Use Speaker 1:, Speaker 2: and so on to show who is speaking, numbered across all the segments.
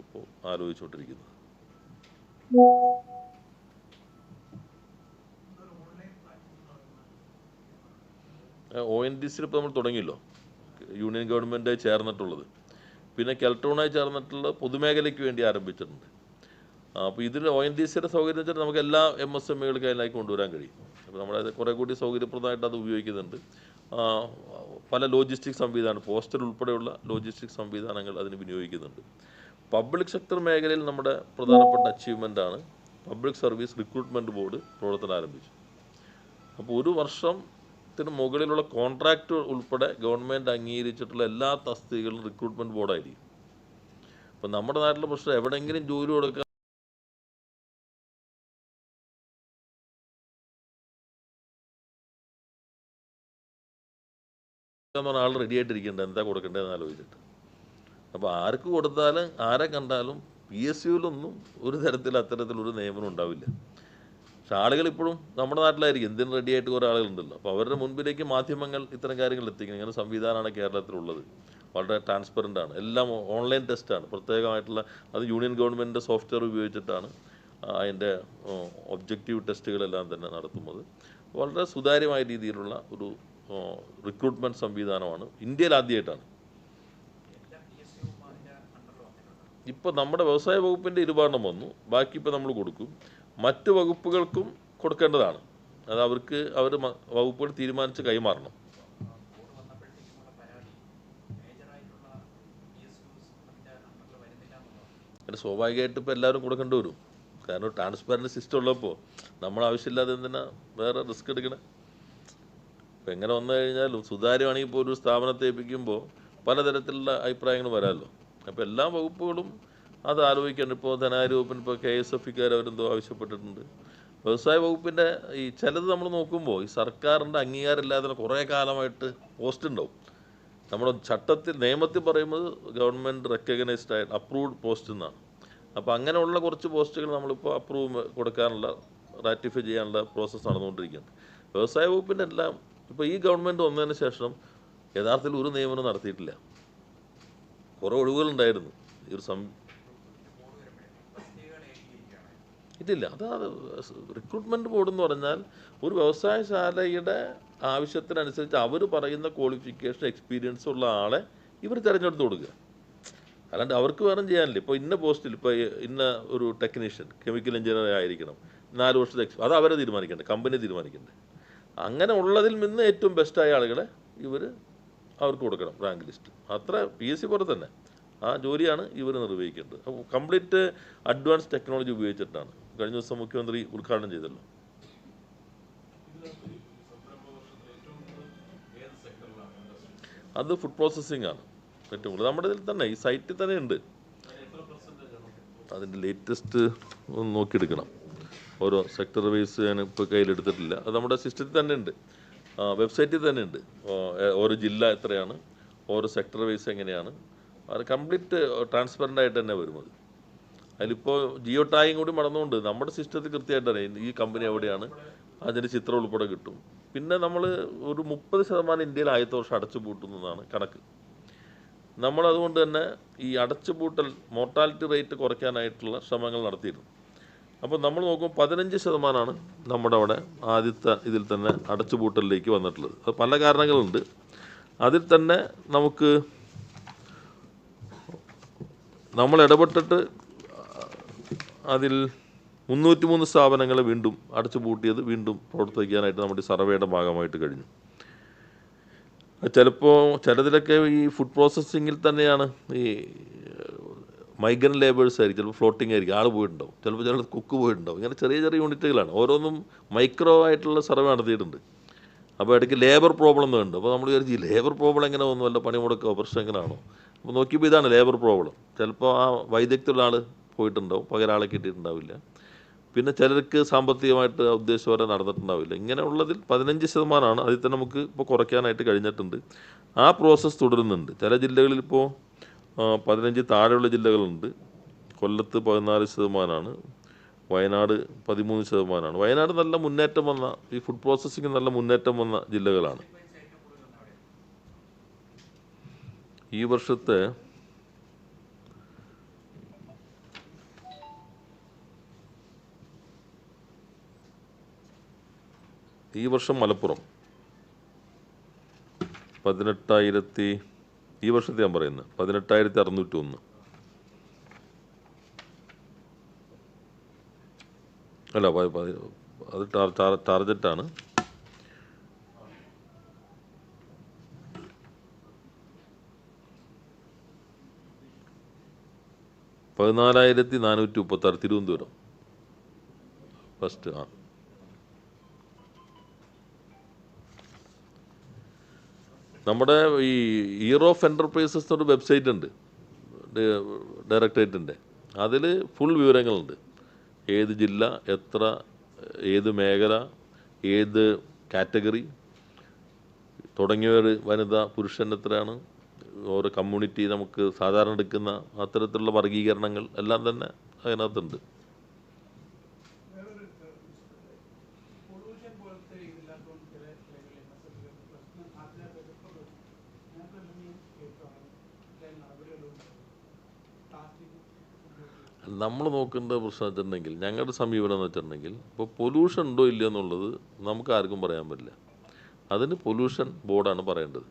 Speaker 1: ഇപ്പോൾ ആലോചിച്ചുകൊണ്ടിരിക്കുന്നത് O N D സിയിൽ ഇപ്പോൾ നമ്മൾ തുടങ്ങിയല്ലോ. യൂണിയൻ ഗവൺമെന്റായി ചേർന്നിട്ടുള്ളത്. പിന്നെ കെൽട്രോണായി ചേർന്നിട്ടുള്ള പൊതുമേഖലയ്ക്ക് വേണ്ടി ആരംഭിച്ചിട്ടുണ്ട്. അപ്പോൾ ഇതിൽ ഒ എൻ ഡി സിയുടെ സൗകര്യം വെച്ചാൽ നമുക്ക് എല്ലാ എം എസ് എം എകൾക്കും അതിലേക്ക് കൊണ്ടുവരാൻ കഴിയും. അപ്പോൾ നമ്മളത് കുറേ കൂടി സൗകര്യപ്രദമായിട്ട് അത് ഉപയോഗിക്കുന്നുണ്ട്. പല ലോജിസ്റ്റിക് സംവിധാനം പോസ്റ്റൽ ഉൾപ്പെടെയുള്ള ലോജിസ്റ്റിക് സംവിധാനങ്ങൾ അതിന് വിനിയോഗിക്കുന്നുണ്ട്. പബ്ലിക് സെക്ടർ മേഖലയിൽ നമ്മുടെ പ്രധാനപ്പെട്ട അച്ചീവ്മെന്റ് ആണ് പബ്ലിക് സർവീസ് റിക്രൂട്ട്മെന്റ് ബോർഡ് പ്രവർത്തനം ആരംഭിച്ചു. അപ്പോൾ ഒരു വർഷത്തിന് മുകളിലുള്ള കോൺട്രാക്റ്റ് ഉൾപ്പെടെ ഗവൺമെന്റ് അംഗീകരിച്ചിട്ടുള്ള എല്ലാ തസ്തികകളും റിക്രൂട്ട്മെന്റ് ബോർഡായിരിക്കും. അപ്പോൾ നമ്മുടെ നാട്ടിലെ പ്രശ്നം എവിടെയെങ്കിലും ജോലി കൊടുക്കാൻ ആൾ റെഡി ആയിട്ടിരിക്കേണ്ടത് എന്താ കൊടുക്കേണ്ടതെന്ന് ആലോചിച്ചിട്ട്. അപ്പോൾ ആർക്ക് കൊടുത്താലും ആരെ കണ്ടാലും പി എസ് യുവിലൊന്നും ഒരു തരത്തിൽ അത്തരത്തിലൊരു നിയമനം ഉണ്ടാവില്ല. പക്ഷെ ആളുകൾ ഇപ്പോഴും നമ്മുടെ നാട്ടിലായിരിക്കും. എന്തിനും റെഡി ആയിട്ട് കുറേ ആളുകളുണ്ടല്ലോ. അപ്പോൾ അവരുടെ മുൻപിലേക്ക് മാധ്യമങ്ങൾ ഇത്തരം കാര്യങ്ങൾ എത്തിക്കണം. ഇങ്ങനെ സംവിധാനമാണ് കേരളത്തിലുള്ളത്. വളരെ ട്രാൻസ്പെറന്റ് ആണ്. എല്ലാം ഓൺലൈൻ ടെസ്റ്റാണ് പ്രത്യേകമായിട്ടുള്ള അത് യൂണിയൻ ഗവൺമെന്റിന്റെ സോഫ്റ്റ്വെയർ ഉപയോഗിച്ചിട്ടാണ് അതിന്റെ ഒബ്ജക്റ്റീവ് ടെസ്റ്റുകളെല്ലാം തന്നെ നടത്തുന്നത്. വളരെ സുതാര്യമായ രീതിയിലുള്ള ഒരു റിക്രൂട്ട്മെന്റ് സംവിധാനമാണ് ഇന്ത്യയിൽ ആദ്യമായിട്ടാണ്. ഇപ്പോൾ നമ്മുടെ വ്യവസായ വകുപ്പിന്റെ ഇരുപാടനം വന്നു. ബാക്കി ഇപ്പോൾ നമ്മൾ കൊടുക്കും. മറ്റ് വകുപ്പുകൾക്കും കൊടുക്കേണ്ടതാണ്. അത് അവർക്ക് അവർ വകുപ്പുകൾ തീരുമാനിച്ച് കൈമാറണം. സ്വാഭാവികമായിട്ട് ഇപ്പോൾ എല്ലാവരും കൊടുക്കേണ്ടി വരും. കാരണം ട്രാൻസ്പെറന്റ് സിസ്റ്റം ഉള്ളപ്പോൾ നമ്മൾ ആവശ്യമില്ലാതെ എന്തിനാ വേറെ റിസ്ക് എടുക്കണേ? ഇപ്പം എങ്ങനെ വന്നു കഴിഞ്ഞാലും സുതാര്യമാണെങ്കിൽ ഇപ്പോൾ ഒരു സ്ഥാപനത്തെ ഏൽപ്പിക്കുമ്പോൾ പലതരത്തിലുള്ള അഭിപ്രായങ്ങൾ വരാമല്ലോ. അപ്പോൾ എല്ലാ വകുപ്പുകളും അത് ആലോചിക്കണം. ഇപ്പോൾ ധനകാര്യ വകുപ്പിന് ഇപ്പോൾ കെ എസ് എഫ് ഇക്കാർ അവരെന്തോ ആവശ്യപ്പെട്ടിട്ടുണ്ട്. വ്യവസായ വകുപ്പിന്റെ ഈ ചിലത് നമ്മൾ നോക്കുമ്പോൾ ഈ സർക്കാരിന്റെ അംഗീകാരമില്ലാതെ കുറേ കാലമായിട്ട് പോസ്റ്റ് ഉണ്ടാവും. നമ്മുടെ ചട്ടത്തിൽ നിയമത്തിൽ പറയുന്നത് ഗവൺമെന്റ് റെക്കഗ്നൈസ്ഡ് ആയിട്ട് അപ്രൂവ്ഡ് പോസ്റ്റ് എന്നാണ്. അപ്പോൾ അങ്ങനെയുള്ള കുറച്ച് പോസ്റ്റുകൾ നമ്മളിപ്പോൾ അപ്രൂവ് കൊടുക്കാനുള്ള റാറ്റിഫൈ ചെയ്യാനുള്ള പ്രോസസ്സ് നടന്നുകൊണ്ടിരിക്കുന്നത് വ്യവസായ വകുപ്പിന്റെ എല്ലാം ഇപ്പോൾ ഈ ഗവൺമെന്റ് വന്നതിന് ശേഷം യഥാർത്ഥത്തിൽ ഒരു നിയമനം നടത്തിയിട്ടില്ല. കുറേ ഒഴിവുകളുണ്ടായിരുന്നു. ഈ ഒരു സം ഇതില്ല അത് റിക്രൂട്ട്മെന്റ് ബോർഡ് എന്ന് പറഞ്ഞാൽ ഒരു വ്യവസായശാലയുടെ ആവശ്യത്തിനനുസരിച്ച് അവർ പറയുന്ന ക്വാളിഫിക്കേഷൻ എക്സ്പീരിയൻസ് ഉള്ള ആളെ ഇവർ തിരഞ്ഞെടുത്ത് കൊടുക്കുക. അല്ലാണ്ട് അവർക്ക് വേറെ ചെയ്യാനില്ല. ഇപ്പോൾ ഇന്ന പോസ്റ്റിൽ ഇപ്പോൾ ഇന്ന ഒരു ടെക്നീഷ്യൻ കെമിക്കൽ എഞ്ചിനീയർ ആയിരിക്കണം. നാല് വർഷത്തെ എക്സ് അത് അവരെ തീരുമാനിക്കണ്ടേ? കമ്പനി തീരുമാനിക്കണ്ടേ? അങ്ങനെ ഉള്ളതിൽ നിന്ന് ഏറ്റവും ബെസ്റ്റായ ആളുകളെ ഇവർ അവർക്ക് കൊടുക്കണം റാങ്ക് ലിസ്റ്റ് അത്ര പി എസ് സി പോലെ തന്നെ. ആ ജോലിയാണ് ഇവർ നിർവഹിക്കേണ്ടത് അപ്പോൾ കംപ്ലീറ്റ് അഡ്വാൻസ് ടെക്നോളജി ഉപയോഗിച്ചിട്ടാണ്. കഴിഞ്ഞ ദിവസം മുഖ്യമന്ത്രി ഉദ്ഘാടനം ചെയ്തല്ലോ. അത് ഫുഡ് പ്രോസസ്സിംഗ് ആണ്. ഏറ്റവും കൂടുതൽ. നമ്മുടെ ഇതിൽ തന്നെ ഈ സൈറ്റിൽ തന്നെ ഉണ്ട്. അതിന്റെ ലേറ്റസ്റ്റ് നോക്കിയെടുക്കണം. ഓരോ സെക്ടർ വൈസ് ഞാൻ ഇപ്പോൾ കയ്യിലെടുത്തിട്ടില്ല. അത് നമ്മുടെ സിസ്റ്റത്തിൽ തന്നെ ഉണ്ട്. വെബ്സൈറ്റിൽ തന്നെ ഉണ്ട്. ഓരോ ജില്ല എത്രയാണ് ഓരോ സെക്ടർ വൈസ് എങ്ങനെയാണ് അത് കംപ്ലീറ്റ് ട്രാൻസ്പെറന്റ് ആയിട്ട് തന്നെ വരും അത്. അതിലിപ്പോൾ ജിയോ ടാഗും കൂടി മടന്നുകൊണ്ട് നമ്മുടെ സിസ്റ്റത്തിൽ കൃത്യമായിട്ട് അറിയാം ഈ കമ്പനി എവിടെയാണ് അതിന്റെ ചിത്രം ഉൾപ്പെടെ കിട്ടും. പിന്നെ നമ്മൾ ഒരു മുപ്പത് ശതമാനം ഇന്ത്യയിൽ ആദ്യത്തെ വർഷം അടച്ചു പൂട്ടുന്നതാണ് കണക്ക്. നമ്മൾ അതുകൊണ്ട് തന്നെ ഈ അടച്ചുപൂട്ടൽ മോർട്ടാലിറ്റി റേറ്റ് കുറയ്ക്കാനായിട്ടുള്ള ശ്രമങ്ങൾ നടത്തിയിരുന്നു. അപ്പോൾ നമ്മൾ നോക്കുമ്പോൾ പതിനഞ്ച് ശതമാനമാണ് നമ്മുടെ അവിടെ ആദ്യത്തെ ഇതിൽ തന്നെ അടച്ചുപൂട്ടലിലേക്ക് വന്നിട്ടുള്ളത്. അത് പല കാരണങ്ങളുണ്ട്. അതിൽ തന്നെ നമുക്ക് നമ്മൾ ഇടപെട്ടിട്ട് അതിൽ മുന്നൂറ്റി മൂന്ന് സ്ഥാപനങ്ങൾ വീണ്ടും അടച്ചുപൂട്ടിയത് വീണ്ടും പ്രവർത്തിക്കാനായിട്ട് നമ്മുടെ സർവേയുടെ ഭാഗമായിട്ട് കഴിഞ്ഞു. ചിലപ്പോൾ ചിലതിലൊക്കെ ഈ ഫുഡ് പ്രോസസ്സിങ്ങിൽ തന്നെയാണ് ഈ മൈഗ്രൻ ലേബേഴ്സ് ആയിരിക്കും. ചിലപ്പോൾ ഫ്ലോട്ടിംഗ് ആയിരിക്കും. ആൾ പോയിട്ടുണ്ടാവും. ചിലപ്പോൾ ചില കുക്ക് പോയിട്ടുണ്ടാവും. ഇങ്ങനെ ചെറിയ ചെറിയ യൂണിറ്റുകളാണ് ഓരോന്നും മൈക്രോ ആയിട്ടുള്ള സർവേ നടത്തിയിട്ടുണ്ട്. അപ്പോൾ ഇടയ്ക്ക് ലേബർ പ്രോബ്ലം എന്നുണ്ട് അപ്പോൾ നമ്മൾ വിചാരിച്ചു ലേബർ പ്രോബ്ലം എങ്ങനെ ഒന്നും പണി പണിമുടക്കോ പ്രശ്നം എങ്ങനെയാണോ? അപ്പോൾ നോക്കിയപ്പോൾ ഇതാണ് ലേബർ പ്രോബ്ലം ചിലപ്പോൾ ആ വൈദഗ്ധ്യമുള്ള ആൾ പോയിട്ടുണ്ടാവും. പകരം ആളെ കിട്ടിയിട്ടുണ്ടാവില്ല. പിന്നെ ചിലർക്ക് സാമ്പത്തികമായിട്ട് ഉദ്ദേശപരം നടന്നിട്ടുണ്ടാവില്ല. ഇങ്ങനെയുള്ളതിൽ പതിനഞ്ച് ശതമാനമാണ് അതിൽ തന്നെ നമുക്ക് ഇപ്പോൾ കുറയ്ക്കാനായിട്ട് കഴിഞ്ഞിട്ടുണ്ട്. ആ പ്രോസസ്സ് തുടരുന്നുണ്ട്. ചില ജില്ലകളിൽ ഇപ്പോൾ പതിനഞ്ച് താഴെയുള്ള ജില്ലകളുണ്ട്. കൊല്ലത്ത് പതിനാല് ശതമാനമാണ് വയനാട് പതിമൂന്ന് ശതമാനമാണ് വയനാട് നല്ല മുന്നേറ്റം വന്ന ഈ ഫുഡ് പ്രോസസ്സിംഗ് നല്ല മുന്നേറ്റം വന്ന ജില്ലകളാണ്. ഈ വർഷത്തെ ഈ വർഷം മലപ്പുറം പതിനെട്ടായിരത്തി ഈ വർഷത്തെ ഞാൻ പറയുന്നത് പതിനെട്ടായിരത്തി അറുന്നൂറ്റി ഒന്ന് അല്ല അത് ടാർ- ടാർ- ടാർജറ്റാണ് പതിനാലായിരത്തി നാനൂറ്റി മുപ്പത്തി ആറ് തിരുവനന്തപുരം. ഫസ്റ്റ് ആ. നമ്മുടെ ഈ ഈറോ ഓഫ് എന്റർപ്രൈസസ് എന്നൊരു വെബ്സൈറ്റ് ഉണ്ട്. ഡയറക്ടറേറ്റിന്റെ അതിൽ ഫുൾ വിവരങ്ങളുണ്ട്. ഏത് ജില്ല എത്ര ഏത് മേഖല ഏത് കാറ്റഗറി തുടങ്ങിയവർ വനിത പുരുഷൻ എത്രയാണ് ഓരോ കമ്മ്യൂണിറ്റി നമുക്ക് സാധാരണ എടുക്കുന്ന അത്തരത്തിലുള്ള വർഗീകരണങ്ങൾ എല്ലാം തന്നെ അതിനകത്തുണ്ട്. നമ്മൾ നോക്കേണ്ട പ്രശ്നം വെച്ചിട്ടുണ്ടെങ്കിൽ ഞങ്ങളുടെ സമീപനം എന്ന് വെച്ചിട്ടുണ്ടെങ്കിൽ ഇപ്പോൾ പൊല്യൂഷൻ ഉണ്ടോ ഇല്ലയോ എന്നുള്ളത് നമുക്ക് ആർക്കും പറയാൻ പറ്റില്ല. അതിന് പൊല്യൂഷൻ ബോർഡാണ് പറയേണ്ടത്.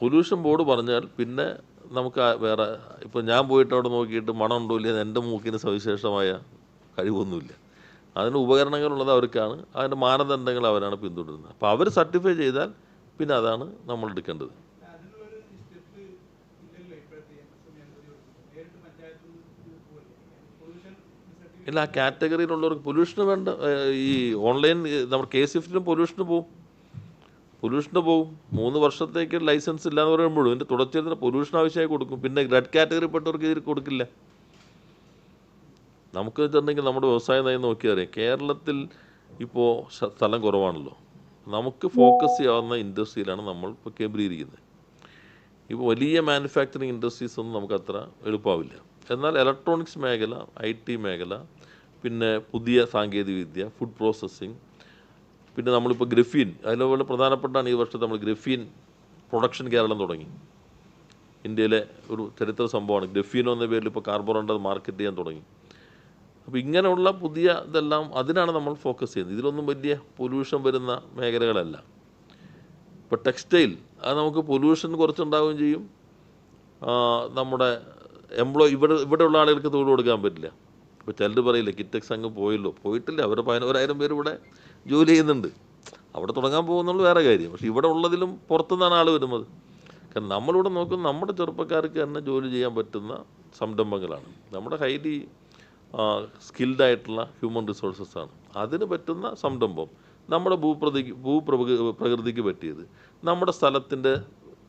Speaker 1: പൊല്യൂഷൻ ബോർഡ് പറഞ്ഞാൽ പിന്നെ നമുക്ക് വേറെ ഇപ്പോൾ ഞാൻ പോയിട്ട് അവിടെ നോക്കിയിട്ട് മണം ഉണ്ടോ ഇല്ല എന്റെ മൂക്കിന് സവിശേഷമായ കഴിവൊന്നുമില്ല. അതിന് ഉപകരണങ്ങളുള്ളത് അവർക്കാണ് അതിന്റെ മാനദണ്ഡങ്ങൾ അവരാണ് പിന്തുടരുന്നത്. അപ്പോൾ അവർ സർട്ടിഫൈ ചെയ്താൽ പിന്നെ അതാണ് നമ്മൾ എടുക്കേണ്ടത്
Speaker 2: അതിനുള്ളൊരു സ്റ്റെപ്പ് ഇല്ലല്ലോ ഇപ്പോഴത്തെ എം എസ് എം അനുമതി കൊടുക്കുന്നത് നേരിട്ട് പഞ്ചായത്തിൽ നിന്ന് പോകല്ലേ പൊല്യൂഷൻ സർട്ടിഫിക്കറ്റ്
Speaker 1: ഇല്ല ആ കാറ്റഗറിയിലുള്ളവർക്ക് പൊല്യൂഷന് വേണ്ട ഈ ഓൺലൈൻ നമ്മൾ കെ സി എഫിനും പൊല്യൂഷന് പോകും പൊല്യൂഷന് പോകും മൂന്ന് വർഷത്തേക്ക് ലൈസൻസ് ഇല്ലാന്ന് പറയുമ്പോഴും ഇതിന്റെ തുടർച്ചയായിട്ട് പൊല്യൂഷൻ ആവശ്യമായി കൊടുക്കും. പിന്നെ റെഡ് കാറ്റഗറിപ്പെട്ടവർക്ക് ഇതിൽ കൊടുക്കില്ല. നമുക്ക് വെച്ചിട്ടുണ്ടെങ്കിൽ നമ്മുടെ വ്യവസായ നയം നോക്കിയാൽ അറിയാം. കേരളത്തിൽ ഇപ്പോൾ സ്ഥലം കുറവാണല്ലോ. നമുക്ക് ഫോക്കസ് ചെയ്യാവുന്ന ഇൻഡസ്ട്രിയിലാണ് നമ്മൾ ഇപ്പോൾ കേന്ദ്രീകരിക്കുന്നത്. ഇപ്പോൾ വലിയ മാനുഫാക്ചറിങ് ഇൻഡസ്ട്രീസ് ഒന്നും നമുക്ക് അത്ര എളുപ്പമാവില്ല. എന്നാൽ ഇലക്ട്രോണിക്സ് മേഖല ഐ ടി മേഖല പിന്നെ പുതിയ സാങ്കേതികവിദ്യ ഫുഡ് പ്രോസസ്സിങ് പിന്നെ നമ്മളിപ്പോൾ ഗ്രഫീൻ അതിലെ പ്രധാനപ്പെട്ടാണ് ഈ വർഷത്തെ നമ്മൾ ഗ്രഫീൻ പ്രൊഡക്ഷൻ കേരളം തുടങ്ങി. ഇന്ത്യയിലെ ഒരു ചരിത്ര സംഭവമാണ്. ഗ്രഫീനോ എന്ന പേരിൽ ഇപ്പോൾ കാർബോറണ്ട് അത് മാർക്കറ്റ് ചെയ്യാൻ തുടങ്ങി. അപ്പോൾ ഇങ്ങനെയുള്ള പുതിയ ഇതെല്ലാം അതിനാണ് നമ്മൾ ഫോക്കസ് ചെയ്യുന്നത്. ഇതിലൊന്നും വലിയ പൊല്യൂഷൻ വരുന്ന മേഖലകളല്ല. ഇപ്പോൾ ടെക്സ്റ്റൈൽ അത് നമുക്ക് പൊല്യൂഷൻ കുറച്ചുണ്ടാവുകയും ചെയ്യും. നമ്മുടെ എംപ്ലോയി ഇവിടെ ഇവിടെയുള്ള ആളുകൾക്ക് തൊഴിൽ കൊടുക്കാൻ പറ്റില്ല. ഇപ്പോൾ ചിലർ പറയില്ല കിറ്റക്സ് അങ്ങ് പോയല്ലോ. പോയിട്ടില്ല അവർ പതിനോരായിരം പേര് ഇവിടെ ജോലി ചെയ്യുന്നുണ്ട്. അവിടെ തുടങ്ങാൻ പോകുന്നുള്ള വേറെ കാര്യം. പക്ഷേ ഇവിടെ ഉള്ളതിലും പുറത്തുനിന്നാണ് ആൾ വരുന്നത്. കാരണം നമ്മളിവിടെ നോക്കും നമ്മുടെ ചെറുപ്പക്കാർക്ക് തന്നെ ജോലി ചെയ്യാൻ പറ്റുന്ന സംരംഭങ്ങളാണ്. നമ്മുടെ ഹൈലി സ്കിൽഡ് ആയിട്ടുള്ള ഹ്യൂമൻ റിസോഴ്സസ് ആണ്. അതിന് പറ്റുന്ന സംരംഭം. നമ്മുടെ ഭൂപ്രതിക്ക് പ്രകൃതിക്ക് പറ്റിയത്. നമ്മുടെ സ്ഥലത്തിന്റെ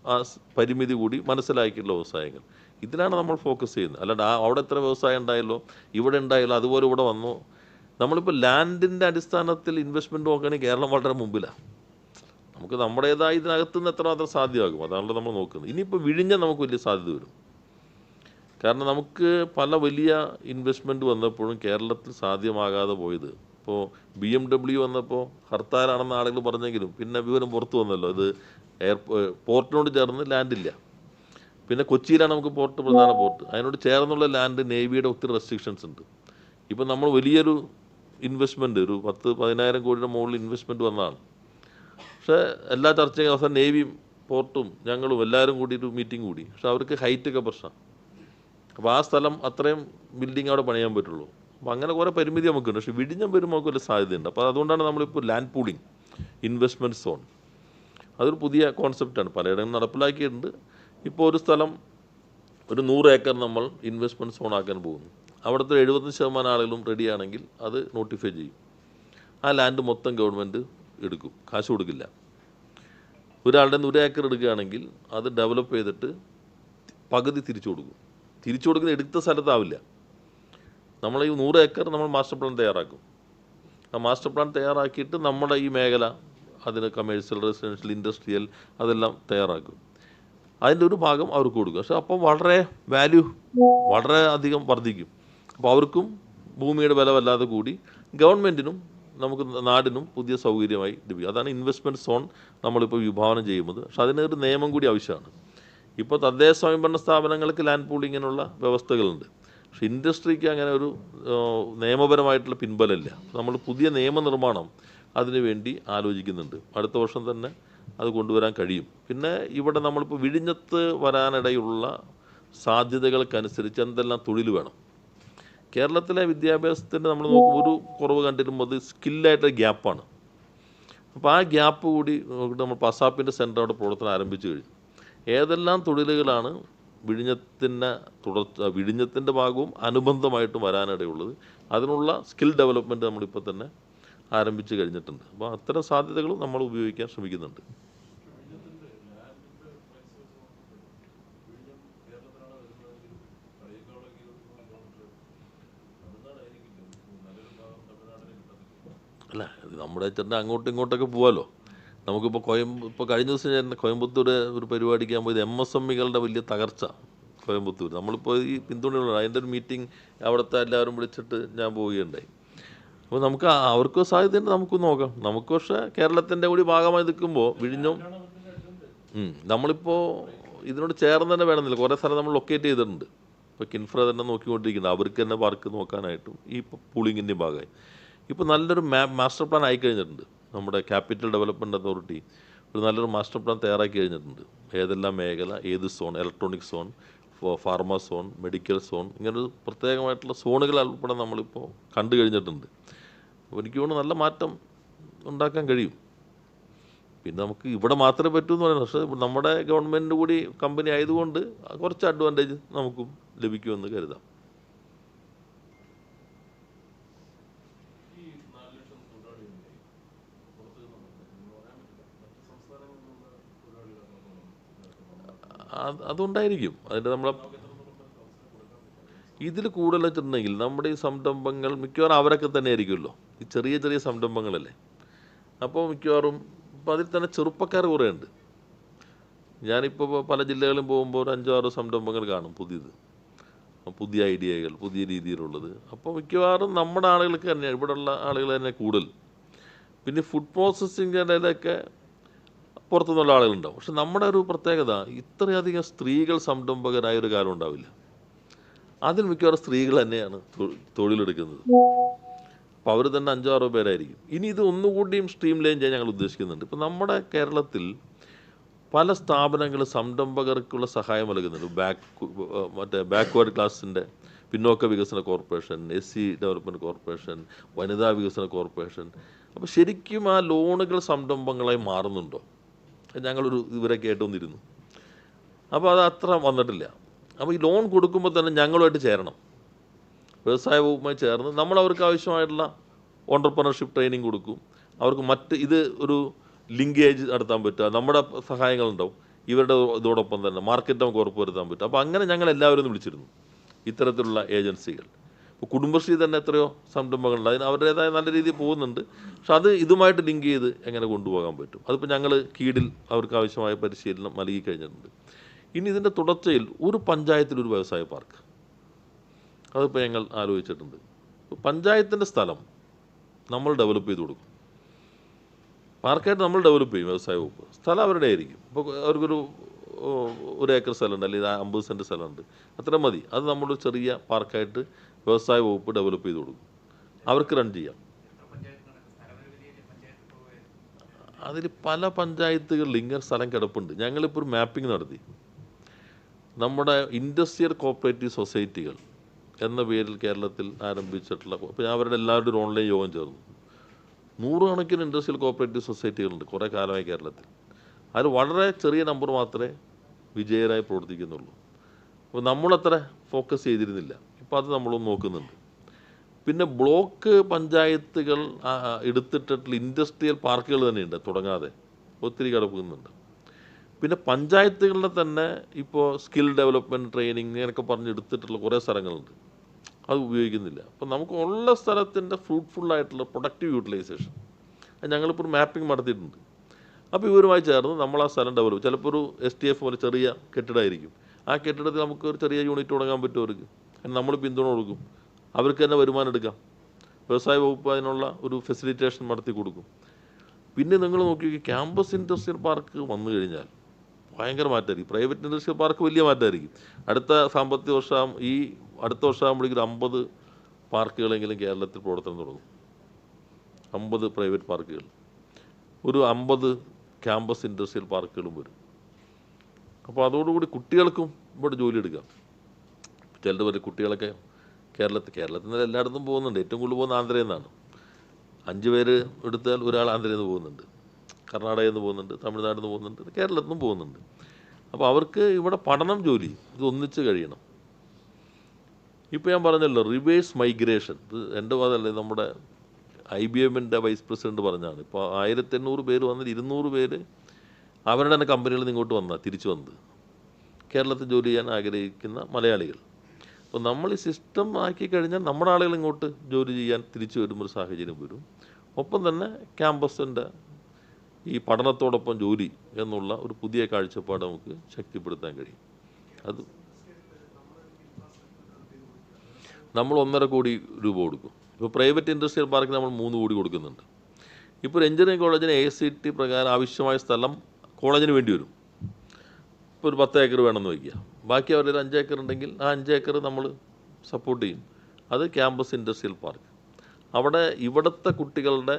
Speaker 1: ആ പരിമിതി കൂടി മനസ്സിലാക്കിയിട്ടുള്ള വ്യവസായങ്ങൾ. ഇതിലാണ് നമ്മൾ ഫോക്കസ് ചെയ്യുന്നത്. അല്ലാണ്ട് ആ അവിടെ എത്ര വ്യവസായം ഉണ്ടായല്ലോ ഇവിടെ ഉണ്ടായല്ലോ അതുപോലെ ഇവിടെ വന്നു. നമ്മളിപ്പോൾ ലാൻഡിന്റെ അടിസ്ഥാനത്തിൽ ഇൻവെസ്റ്റ്മെന്റ് നോക്കുകയാണെങ്കിൽ കേരളം വളരെ മുമ്പിലാണ് നമുക്ക് നമ്മുടേതായ ഇതിനകത്ത് നിന്ന് എത്രമാത്രം സാധ്യമാകും അതാണല്ലോ നമ്മൾ നോക്കുന്നത്. ഇനിയിപ്പോൾ വിഴിഞ്ഞാൽ നമുക്ക് വലിയ സാധ്യത വരും. കാരണം നമുക്ക് പല വലിയ ഇൻവെസ്റ്റ്മെന്റ് വന്നപ്പോഴും കേരളത്തിൽ സാധ്യമാകാതെ പോയത്. ഇപ്പോൾ ബി എം ഡബ്ല്യു വന്നപ്പോൾ ഹർത്താലാണെന്ന് ആളുകൾ പറഞ്ഞെങ്കിലും പിന്നെ വിവരം പുറത്തു വന്നല്ലോ. ഇത് എയർ പോർട്ടിനോട് ചേർന്ന് ലാൻഡില്ല പിന്നെ കൊച്ചിയിലാണ് നമുക്ക് പോർട്ട് പ്രധാന പോർട്ട്. അതിനോട് ചേർന്നുള്ള ലാൻഡ് നേവിയുടെ ഒത്തിരി റെസ്ട്രിക്ഷൻസ് ഉണ്ട്. ഇപ്പം നമ്മൾ വലിയൊരു ഇൻവെസ്റ്റ്മെന്റ് ഒരു പത്ത് പതിനായിരം കോടിയുടെ മുകളിൽ ഇൻവെസ്റ്റ്മെന്റ് വന്നതാണ്. പക്ഷേ എല്ലാ ചർച്ചയും അവസാനം നേവിയും പോർട്ടും ഞങ്ങളും എല്ലാവരും കൂടി ഒരു മീറ്റിംഗ് കൂടി. പക്ഷെ അവർക്ക് ഹൈറ്റൊക്കെ പ്രശ്നം. അപ്പോൾ ആ സ്ഥലം അത്രയും ബിൽഡിംഗ് അവിടെ പണിയാൻ പറ്റുള്ളൂ. അപ്പോൾ അങ്ങനെ കുറേ പരിമിതി നമുക്കുണ്ട്. പക്ഷേ വിടിഞ്ഞം വരുമ്പോൾ നമുക്ക് വലിയ സാധ്യതയുണ്ട്. അപ്പോൾ അതുകൊണ്ടാണ് നമ്മളിപ്പോൾ ലാൻഡ് പൂളിംഗ് ഇൻവെസ്റ്റ്മെന്റ് സോൺ അതൊരു പുതിയ കോൺസെപ്റ്റാണ് പലയിടങ്ങളും നടപ്പിലാക്കിയിട്ടുണ്ട്. ഇപ്പോൾ ഒരു സ്ഥലം ഒരു നൂറ് ഏക്കർ നമ്മൾ ഇൻവെസ്റ്റ്മെന്റ് ആക്കാൻ പോകുന്നു. അവിടുത്തെ എഴുപത്തഞ്ച് ശതമാനം ആളുകളും റെഡിയാണെങ്കിൽ അത് നോട്ടിഫൈ ചെയ്യും. ആ ലാൻഡ് മൊത്തം ഗവൺമെന്റ് എടുക്കും. കാശ് കൊടുക്കില്ല. ഒരാളുടെ നൂറ് ഏക്കർ എടുക്കുകയാണെങ്കിൽ അത് ഡെവലപ്പ് ചെയ്തിട്ട് പകുതി തിരിച്ചു കൊടുക്കും. തിരിച്ചു കൊടുക്കുന്ന എടുത്ത സ്ഥലത്താവില്ല. നമ്മൾ ഈ നൂറ് ഏക്കർ നമ്മൾ മാസ്റ്റർ പ്ലാൻ തയ്യാറാക്കും. ആ മാസ്റ്റർ പ്ലാൻ തയ്യാറാക്കിയിട്ട് നമ്മുടെ ഈ മേഖല അതിന് കമേഴ്സ്യൽ റെസിഡൻഷ്യൽ ഇൻഡസ്ട്രിയൽ അതെല്ലാം തയ്യാറാക്കും. അതിന്റെ ഒരു ഭാഗം അവർക്ക് കൊടുക്കും. പക്ഷെ അപ്പം വളരെ വാല്യൂ വളരെ അധികം വർദ്ധിക്കും. അപ്പോൾ അവർക്കും ഭൂമിയുടെ വില വല്ലാതെ കൂടി ഗവൺമെന്റിനും നമുക്ക് നാടിനും പുതിയ സൗകര്യമായി ലഭിക്കും. അതാണ് ഇൻവെസ്റ്റ്മെന്റ് സോൺ നമ്മളിപ്പോൾ വിഭാവനം ചെയ്യുന്നത്. പക്ഷെ അതിനൊരു നിയമം കൂടി ആവശ്യമാണ്. ഇപ്പോൾ തദ്ദേശ സ്വയംഭരണ സ്ഥാപനങ്ങൾക്ക് ലാൻഡ് പൂളിങ്ങിനുള്ള വ്യവസ്ഥകളുണ്ട്. പക്ഷെ ഇൻഡസ്ട്രിക്ക് അങ്ങനെ ഒരു നിയമപരമായിട്ടുള്ള പിൻബലമില്ല. നമ്മൾ പുതിയ നിയമനിർമ്മാണം അതിനുവേണ്ടി ആലോചിക്കുന്നുണ്ട്. അടുത്ത വർഷം തന്നെ അത് കൊണ്ടുവരാൻ കഴിയും. പിന്നെ ഇവിടെ നമ്മളിപ്പോൾ വിഴിഞ്ഞത്ത് വരാനിടയുള്ള സാധ്യതകൾക്കനുസരിച്ച് എന്തെല്ലാം തൊഴിൽ വേണം? കേരളത്തിലെ വിദ്യാഭ്യാസത്തിന്റെ നമ്മൾ നോക്കുമ്പോൾ ഒരു കുറവ് കണ്ടിരുമ്പോൾ സ്കില്ലായിട്ട് ഗ്യാപ്പാണ്. അപ്പോൾ ആ ഗ്യാപ്പ് കൂടി നമ്മൾ പസാപ്പിന്റെ സെന്റർ അവിടെ പ്രവർത്തനം ആരംഭിച്ചു കഴിഞ്ഞു. ഏതെല്ലാം തൊഴിലുകളാണ് വിഴിഞ്ഞത്തിന്റെ തുടർച്ച വിഴിഞ്ഞത്തിന്റെ ഭാഗവും അനുബന്ധമായിട്ടും വരാനിടയുള്ളത്? അതിനുള്ള സ്കിൽ ഡെവലപ്മെന്റ് നമ്മളിപ്പോൾ തന്നെ ആരംഭിച്ച് കഴിഞ്ഞിട്ടുണ്ട്. അപ്പോൾ അത്തരം സാധ്യതകളും നമ്മൾ ഉപയോഗിക്കാൻ ശ്രമിക്കുന്നുണ്ട്. അല്ല നമ്മുടെ ചേട്ടൻ അങ്ങോട്ടും ഇങ്ങോട്ടൊക്കെ പോവാലോ. നമുക്കിപ്പോൾ കോയം ഇപ്പോൾ കഴിഞ്ഞ ദിവസം ഞാൻ കോയമ്പത്തൂർ ഒരു പരിപാടിക്ക് ആകുമ്പോൾ ഇത് എം എസ് എം ഇകളുടെ വലിയ തകർച്ച കോയമ്പത്തൂർ നമ്മളിപ്പോൾ ഈ പിന്തുണയുള്ള അതിന്റെ ഒരു മീറ്റിംഗ് അവിടുത്തെ എല്ലാവരും വിളിച്ചിട്ട് ഞാൻ പോവുകയുണ്ടായി. അപ്പോൾ നമുക്ക് അവർക്ക് സാധ്യതയുണ്ട് നമുക്ക് നോക്കാം. നമുക്ക് പക്ഷേ കേരളത്തിന്റെ കൂടി ഭാഗമായി നിൽക്കുമ്പോൾ വിഴിഞ്ഞം. നമ്മളിപ്പോൾ ഇതിനോട് ചേർന്ന് തന്നെ വേണമെന്നില്ല. കുറേ സ്ഥലം നമ്മൾ ലൊക്കേറ്റ് ചെയ്തിട്ടുണ്ട്. ഇപ്പോൾ കിൻഫ്ര തന്നെ നോക്കിക്കൊണ്ടിരിക്കുന്നത് അവർക്ക് തന്നെ വർക്ക് നോക്കാനായിട്ടും ഈ പൂളിങ്ങിന്റെ ഭാഗമായി. ഇപ്പോൾ നല്ലൊരു മാ മാസ്റ്റർ പ്ലാൻ ആയി കഴിഞ്ഞിട്ടുണ്ട്. നമ്മുടെ ക്യാപിറ്റൽ ഡെവലപ്മെന്റ് അതോറിറ്റി ഒരു നല്ലൊരു മാസ്റ്റർ പ്ലാൻ തയ്യാറാക്കി കഴിഞ്ഞിട്ടുണ്ട്. ഏതെല്ലാം മേഖല ഏത് zone electronic zone pharma zone medical zone ഇങ്ങനൊരു പ്രത്യേകമായിട്ടുള്ള സോണുകൾ ഉൾപ്പെടെ നമ്മളിപ്പോൾ കണ്ടു കഴിഞ്ഞിട്ടുണ്ട്. അപ്പോൾ എനിക്ക് തോന്നുന്നു നല്ല മാറ്റം ഉണ്ടാക്കാൻ കഴിയും. പിന്നെ നമുക്ക് ഇവിടെ മാത്രമേ പറ്റൂ എന്ന് പറയുന്നത്. പക്ഷേ നമ്മുടെ ഗവൺമെന്റ് കൂടി കമ്പനി ആയതുകൊണ്ട് കുറച്ച് അഡ്വാന്റേജ് നമുക്കും ലഭിക്കുമെന്ന് കരുതാം. അത് അതുണ്ടായിരിക്കും. അതിന്റെ നമ്മളെ ഇതിൽ കൂടുതൽ വെച്ചിട്ടുണ്ടെങ്കിൽ നമ്മുടെ ഈ സംരംഭങ്ങൾ മിക്കവാറും അവരൊക്കെ തന്നെ ആയിരിക്കുമല്ലോ. ഈ ചെറിയ ചെറിയ സംരംഭങ്ങളല്ലേ. അപ്പോൾ മിക്കവാറും ഇപ്പം അതിൽ തന്നെ ചെറുപ്പക്കാർ കുറേ ഉണ്ട് ഞാനിപ്പോൾ പല ജില്ലകളിലും പോകുമ്പോൾ ഒരു അഞ്ചോ ആറോ സംരംഭങ്ങൾ കാണും പുതിയത്. പുതിയ ഐഡിയകൾ പുതിയ രീതിയിലുള്ളത്. അപ്പോൾ മിക്കവാറും നമ്മുടെ ആളുകൾക്ക് തന്നെ ഇവിടെയുള്ള ആളുകൾ തന്നെ കൂടുതൽ. പിന്നെ ഫുഡ് പ്രോസസ്സിങ്ങിലൊക്കെ പുറത്തുനിന്നുള്ള ആളുകളുണ്ടാവും. പക്ഷെ നമ്മുടെ ഒരു പ്രത്യേകത ഇത്രയധികം സ്ത്രീകൾ സംരംഭകരായ ഒരു കാലം ഉണ്ടാവില്ല. അതിൽ മിക്കവാറും സ്ത്രീകൾ തന്നെയാണ് തൊഴിലെടുക്കുന്നത്. അപ്പോൾ അവർ തന്നെ അഞ്ചോ ആറോ പേരായിരിക്കും. ഇനി ഇത് ഒന്നുകൂടിയും സ്ട്രീം ലൈൻ ചെയ്യാൻ ഞങ്ങൾ ഉദ്ദേശിക്കുന്നുണ്ട്. ഇപ്പം നമ്മുടെ കേരളത്തിൽ പല സ്ഥാപനങ്ങൾ സംരംഭകർക്കുള്ള സഹായം നൽകുന്നുണ്ട്. ബാക്ക് മറ്റേ ബാക്ക്വേർഡ് ക്ലാസിന്റെ പിന്നോക്ക വികസന corporation S C development corporation വനിതാ വികസന കോർപ്പറേഷൻ അപ്പോൾ ശരിക്കും ആ ലോണുകൾ സംരംഭങ്ങളായി മാറുന്നുണ്ടോ? ഞങ്ങളൊരു ഇവരെ കേട്ടുവന്നിരുന്നു അപ്പോൾ അത് അത്ര വന്നിട്ടില്ല. അപ്പോൾ ഈ ലോൺ കൊടുക്കുമ്പോൾ തന്നെ ഞങ്ങളുമായിട്ട് ചേരണം. വ്യവസായ വകുപ്പുമായി ചേർന്ന് നമ്മൾ അവർക്ക് ആവശ്യമായിട്ടുള്ള ഓണ്ടർപ്രണർഷിപ്പ് ട്രെയിനിങ് കൊടുക്കും. അവർക്ക് മറ്റ് ഇത് ഒരു ലിങ്കേജ് നടത്താൻ പറ്റുക. നമ്മുടെ സഹായങ്ങളുണ്ടാവും. ഇവരുടെ ഇതോടൊപ്പം തന്നെ മാർക്കറ്റ് നമുക്ക് ഉറപ്പുവരുത്താൻ പറ്റും. അപ്പോൾ അങ്ങനെ ഞങ്ങൾ എല്ലാവരും വിളിച്ചിരുന്നു. ഇത്തരത്തിലുള്ള ഏജൻസികൾ. ഇപ്പോൾ കുടുംബശ്രീ തന്നെ എത്രയോ സംരംഭങ്ങളുണ്ട്. അതിന് അവരുടേതായ നല്ല രീതിയിൽ പോകുന്നുണ്ട്. പക്ഷെ അത് ഇതുമായിട്ട് ലിങ്ക് ചെയ്ത് എങ്ങനെ കൊണ്ടുപോകാൻ പറ്റും? അതിപ്പോൾ ഞങ്ങൾ കീഴിൽ അവർക്ക് ആവശ്യമായ പരിശീലനം നൽകി കഴിഞ്ഞിട്ടുണ്ട്. ഇനി ഇതിന്റെ തുടർച്ചയിൽ ഒരു പഞ്ചായത്തിൽ ഒരു വ്യവസായ പാർക്ക് അതിപ്പോൾ ഞങ്ങൾ ആലോചിച്ചിട്ടുണ്ട്. ഇപ്പോൾ പഞ്ചായത്തിന്റെ സ്ഥലം നമ്മൾ ഡെവലപ്പ് ചെയ്ത് കൊടുക്കും. പാർക്കായിട്ട് നമ്മൾ ഡെവലപ്പ് ചെയ്യും വ്യവസായ വകുപ്പ്. സ്ഥലം അവരുടെ ആയിരിക്കും. ഇപ്പോൾ അവർക്കൊരു ഒരു ഏക്കർ സ്ഥലമുണ്ട് അല്ലെങ്കിൽ അമ്പത് സെന്റ് സ്ഥലമുണ്ട്. അത്ര മതി. അത് നമ്മൾ ചെറിയ പാർക്കായിട്ട് വ്യവസായ വകുപ്പ് ഡെവലപ്പ് ചെയ്ത് കൊടുക്കും. അവർക്ക് റൺ ചെയ്യാം. അതിൽ പല പഞ്ചായത്തുകളിൽ ഇങ്ങനെ സ്ഥലം കിടപ്പുണ്ട്. ഞങ്ങളിപ്പോൾ ഒരു മാപ്പിംഗ് നടത്തി. നമ്മുടെ ഇൻഡസ്ട്രിയൽ കോപ്പറേറ്റീവ് സൊസൈറ്റികൾ എന്ന പേരിൽ കേരളത്തിൽ ആരംഭിച്ചിട്ടുള്ള അപ്പോൾ ഞാൻ അവരുടെ എല്ലാവരുടെ ഒരു ഓൺലൈൻ യോഗം ചേർന്നു. നൂറുകണക്കിന് ഇൻഡസ്ട്രിയൽ കോപ്പറേറ്റീവ് സൊസൈറ്റികളുണ്ട് കുറേ കാലമായി കേരളത്തിൽ. അതിൽ വളരെ ചെറിയ നമ്പർ മാത്രമേ വിജയരായി പ്രവർത്തിക്കുന്നുള്ളൂ. അപ്പോൾ നമ്മളത്ര ഫോക്കസ് ചെയ്തിരുന്നില്ല. ഇപ്പോൾ അത് നമ്മൾ നോക്കുന്നുണ്ട്. പിന്നെ ബ്ലോക്ക് പഞ്ചായത്തുകൾ എടുത്തിട്ടിട്ടുള്ള ഇൻഡസ്ട്രിയൽ പാർക്കുകൾ തന്നെയുണ്ട് തുടങ്ങാതെ ഒത്തിരി കിടക്കുന്നുണ്ട്. പിന്നെ പഞ്ചായത്തുകളുടെ തന്നെ ഇപ്പോൾ സ്കിൽ ഡെവലപ്മെന്റ് ട്രെയിനിങ് ഇങ്ങനെയൊക്കെ പറഞ്ഞ് എടുത്തിട്ടുള്ള കുറേ സ്ഥലങ്ങളുണ്ട്. അത് ഉപയോഗിക്കുന്നില്ല. അപ്പം നമുക്ക് ഉള്ള സ്ഥലത്തിന്റെ ഫ്രൂട്ട്ഫുൾ ആയിട്ടുള്ള പ്രൊഡക്റ്റീവ് യൂട്ടിലൈസേഷൻ അത് ഞങ്ങളിപ്പോൾ ഒരു മാപ്പിംഗ് നടത്തിയിട്ടുണ്ട്. അപ്പോൾ ഇവരുമായി ചേർന്ന് നമ്മൾ ആ സ്ഥലം ഡെവലപ്പ് ചിലപ്പോൾ ഒരു എസ് ടി എഫ് പോലെ ചെറിയ കെട്ടിടമായിരിക്കും. ആ കെട്ടിടത്തിൽ നമുക്ക് ഒരു ചെറിയ യൂണിറ്റ് തുടങ്ങാൻ പറ്റും അവർക്ക്. നമ്മൾ പിന്തുണ കൊടുക്കും. അവർക്ക് തന്നെ വരുമാനം എടുക്കാം. വ്യവസായ വകുപ്പ് അതിനുള്ള ഒരു ഫെസിലിറ്റേഷൻ നടത്തി കൊടുക്കും. പിന്നെ നിങ്ങൾ നോക്കി ക്യാമ്പസ് ഇൻഡസ്ട്രിയൽ പാർക്ക് വന്നു കഴിഞ്ഞാൽ ഭയങ്കര മാറ്റമായിരിക്കും. പ്രൈവറ്റ് ഇൻഡസ്ട്രിയൽ പാർക്ക് വലിയ മാറ്റമായിരിക്കും. അടുത്ത സാമ്പത്തിക വർഷം ഈ അടുത്ത വർഷമാകുമ്പോഴേക്കും ഒരു അമ്പത് പാർക്കുകളെങ്കിലും കേരളത്തിൽ പ്രവർത്തനം തുടങ്ങും. അമ്പത് പ്രൈവറ്റ് പാർക്കുകൾ. ഒരു അമ്പത് ക്യാമ്പസ് ഇൻഡസ്ട്രിയൽ പാർക്കുകളും വരും. അപ്പോൾ അതോടുകൂടി കുട്ടികൾക്കും ഇവിടെ ജോലി എടുക്കാം. ചിലർ വരെ കുട്ടികളൊക്കെ കേരളത്തിൽ കേരളത്തിൽ നിന്ന് എല്ലായിടത്തും പോകുന്നുണ്ട്. ഏറ്റവും കൂടുതൽ പോകുന്ന ആന്ധ്രയിൽ നിന്നാണ്. അഞ്ച് പേര് എടുത്താൽ ഒരാൾ ആന്ധ്രയിൽ നിന്ന് പോകുന്നുണ്ട്. കർണാടകയിൽ നിന്ന് പോകുന്നുണ്ട്. തമിഴ്നാട്ടിൽ നിന്ന് പോകുന്നുണ്ട്. കേരളത്തിൽ നിന്നും പോകുന്നുണ്ട്. അപ്പോൾ അവർക്ക് ഇവിടെ പഠനം ജോലി ഇത് ഒന്നിച്ച് കഴിയണം. ഇപ്പോൾ ഞാൻ പറഞ്ഞല്ലോ റിവേഴ്സ് മൈഗ്രേഷൻ ഇത് എന്റെ വാദമല്ലേ നമ്മുടെ ഐ ബി എമ്മിന്റെ വൈസ് പ്രസിഡന്റ് പറഞ്ഞാണ് ഇപ്പോൾ ആയിരത്തി എണ്ണൂറ് പേര് വന്നിട്ട് ഇരുന്നൂറ് പേര് അവരുടെ തന്നെ കമ്പനികളിൽ നിന്ന് ഇങ്ങോട്ട് വന്നാൽ തിരിച്ചു വന്നത്. കേരളത്തിൽ ജോലി ചെയ്യാൻ ആഗ്രഹിക്കുന്ന മലയാളികൾ. അപ്പോൾ നമ്മൾ ഈ സിസ്റ്റം ആക്കി കഴിഞ്ഞാൽ നമ്മുടെ ആളുകൾ ഇങ്ങോട്ട് ജോലി ചെയ്യാൻ തിരിച്ചു വരുമ്പോൾ സാഹചര്യം വരും. ഒപ്പം തന്നെ ക്യാമ്പസിന്റെ ഈ പഠനത്തോടൊപ്പം ജോലി എന്നുള്ള ഒരു പുതിയ കാഴ്ചപ്പാട് നമുക്ക് ശക്തിപ്പെടുത്താൻ കഴിയും. അത് നമ്മൾ ഒന്നര കോടി രൂപ കൊടുക്കും. ഇപ്പോൾ പ്രൈവറ്റ് ഇൻഡസ്ട്രിയൽ പാർക്കിന് നമ്മൾ മൂന്ന് കോടി കൊടുക്കുന്നുണ്ട്. ഇപ്പോൾ ഒരു എഞ്ചിനീയറിംഗ് കോളേജിന് എ സി ടി പ്രകാരം ആവശ്യമായ സ്ഥലം കോളേജിന് വേണ്ടി വരും. ഇപ്പോൾ ഒരു പത്ത് ഏക്കർ വേണമെന്ന് വയ്ക്കുക. ബാക്കി അവരുടെ ഒരു അഞ്ച് ഏക്കർ ഉണ്ടെങ്കിൽ ആ അഞ്ച് ഏക്കർ നമ്മൾ സപ്പോർട്ട് ചെയ്യും. അത് ക്യാമ്പസ് ഇൻഡസ്ട്രിയൽ പാർക്ക്. അവിടെ ഇവിടുത്തെ കുട്ടികളുടെ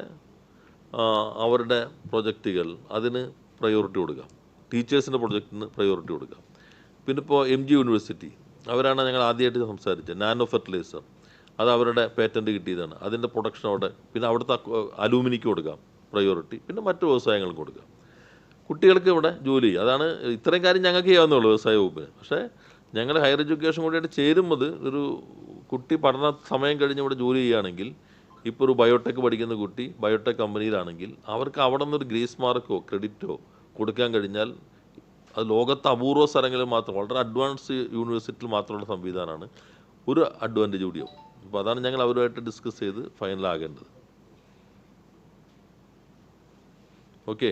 Speaker 1: അവരുടെ പ്രൊജക്റ്റുകൾ അതിന് പ്രയോറിറ്റി കൊടുക്കാം. ടീച്ചേഴ്സിന്റെ പ്രൊജക്റ്റിന് പ്രയോറിറ്റി കൊടുക്കാം. പിന്നെ ഇപ്പോൾ എം ജി യൂണിവേഴ്സിറ്റി അവരാണ് ഞങ്ങൾ ആദ്യമായിട്ട് സംസാരിച്ചത്. നാനോ ഫെർട്ടിലൈസർ അത് അവരുടെ പേറ്റന്റ് കിട്ടിയതാണ്. അതിന്റെ പ്രൊഡക്ഷൻ അവിടെ പിന്നെ അവിടുത്തെ അലൂമിനിക്ക് കൊടുക്കാം പ്രയോറിറ്റി പിന്നെ മറ്റു വ്യവസായങ്ങൾക്ക് കൊടുക്കാം. കുട്ടികൾക്ക് ഇവിടെ ജോലി അതാണ് ഇത്രയും കാര്യം ഞങ്ങൾക്ക് ചെയ്യാവുന്നുള്ളൂ വ്യവസായ വകുപ്പിന്. പക്ഷേ ഞങ്ങൾ ഹയർ എഡ്യൂക്കേഷൻ കൂടിയായിട്ട് ചേരുമ്പോൾ ഒരു കുട്ടി പഠന സമയം കഴിഞ്ഞ് ഇവിടെ ജോലി ചെയ്യുകയാണെങ്കിൽ ഇപ്പോൾ ഒരു ബയോടെക് പഠിക്കുന്ന കുട്ടി ബയോടെക് കമ്പനിയിലാണെങ്കിൽ അവർക്ക് അവിടെ നിന്നൊരു ഗ്രേസ് മാർക്കോ ക്രെഡിറ്റോ കൊടുക്കാൻ കഴിഞ്ഞാൽ അത് ലോകത്ത് അപൂർവ സ്ഥലങ്ങളിൽ മാത്രം വളരെ അഡ്വാൻസ് യൂണിവേഴ്സിറ്റിയിൽ മാത്രമുള്ള സംവിധാനമാണ് ഒരു അഡ്വാന്റേജ് കൂടിയാവും അപ്പോൾ അതാണ് ഞങ്ങൾ അവരുമായിട്ട് ഡിസ്കസ് ചെയ്ത് ഫൈനലാകേണ്ടത് ഓക്കെ